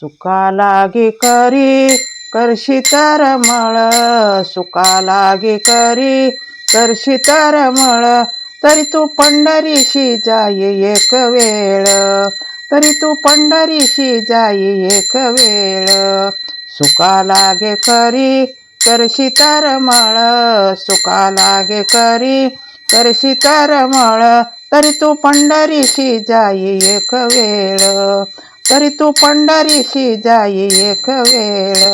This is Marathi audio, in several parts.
सुका लागे करी करशी तर मळ. सुका लागे करी करशी तर मळ. तरी तू पंढरीशी जाई एक वेळ. तरी तू पंढरीशी जाई एक वेळ. सुका लागे करी करशी तर मळ. सुका लागे करी करशी तर मळ. तरी तू पंढरीशी जाई एक वेळ. तरी तू पंढरीशी जाई एक वेळ.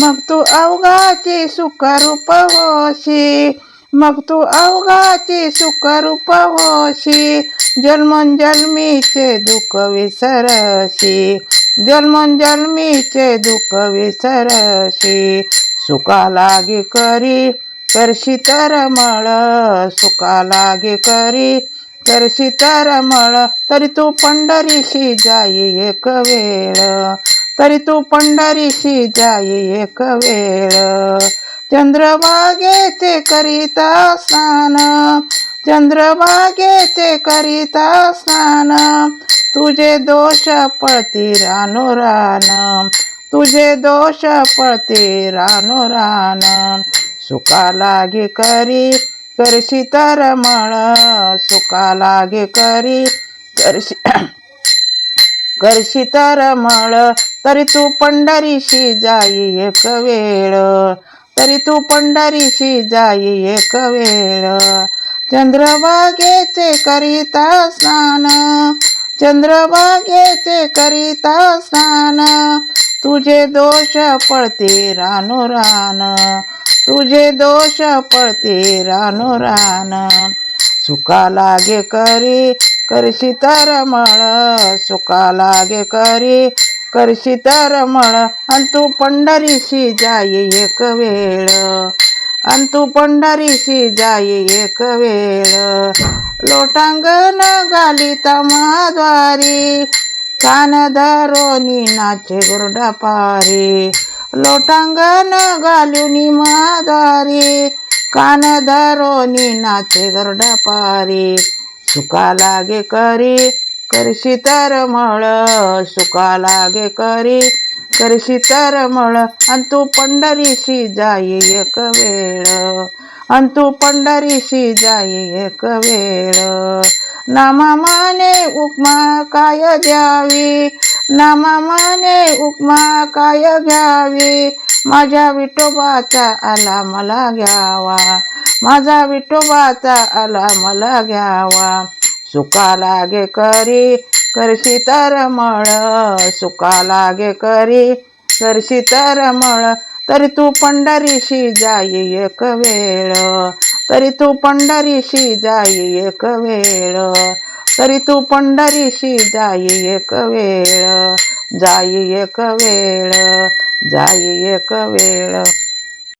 मग तू अवघाची सुखरूप होशी. मग तू अवघाची सुखरूप होशी. जन्मोजन्मीचे दुःख विसरशी. जन्मोजन्मीचे दुःख विसरशी. सुका लागे करी करशी तर मळ. सुखा लागे करी तर मळ तरी तू पंढरीशी जाई एक वेळ. तरी तू पंढरीशी जाई एक वेळ. चंद्रभागेचे करीता स्नान चंद्रभागेचे करीता स्नान. तुझे दोष पळती रानो रान तुझे दोष पळती रानो रान. सुका लागे करी करशी तर मळ सुका लागे करी. करशी करशी तर मळ तरी तू पंढरीशी जाई एक वेळ. तरी तू पंढरीशी जाई एक वेळ. चंद्रभागेचे करिता स्नान चंद्रभागेचे करिता स्नान. तुझे दोष पळते रानो रान. तुझे दोष पळते रानो रान. सुका लागे करी करशी तर मळ. सुका लागे करी करशी तर मळ. अन तू पंढरीशी जाई एक वेळ. अन तू पंढरीशी जाई एक वेळ. लोटांगण घालिता महाद्वारी कान धरोनी नाचे गुरडा पारी लोटांगण घालून माधारी कान धरोनी नाचे गरडा पारी. सुका लागे करी करशी तर मळ सुका लागे करी करशी तर मळ. अन तू पंढरीशी जाई एक वेळ अन तू पंढरीशी जाई एक वेळ. नामा माने उपमा काय द्यावी? नामामाने उपमा काय घ्यावी? माझ्या विठोबाचा आला मला घ्यावा. माझा विठोबाचा आला मला घ्यावा. सुका लागे करी करशी तर मळ. सुका लागे करी करशी तर मळ. तरी तू पंढरीशी जाई एक वेळ. तरी तू पंढरीशी जाई एक वेळ. तरी तू पंढरीशी जाई एक वेळ जाई एक वेळ जाई एक वेळ.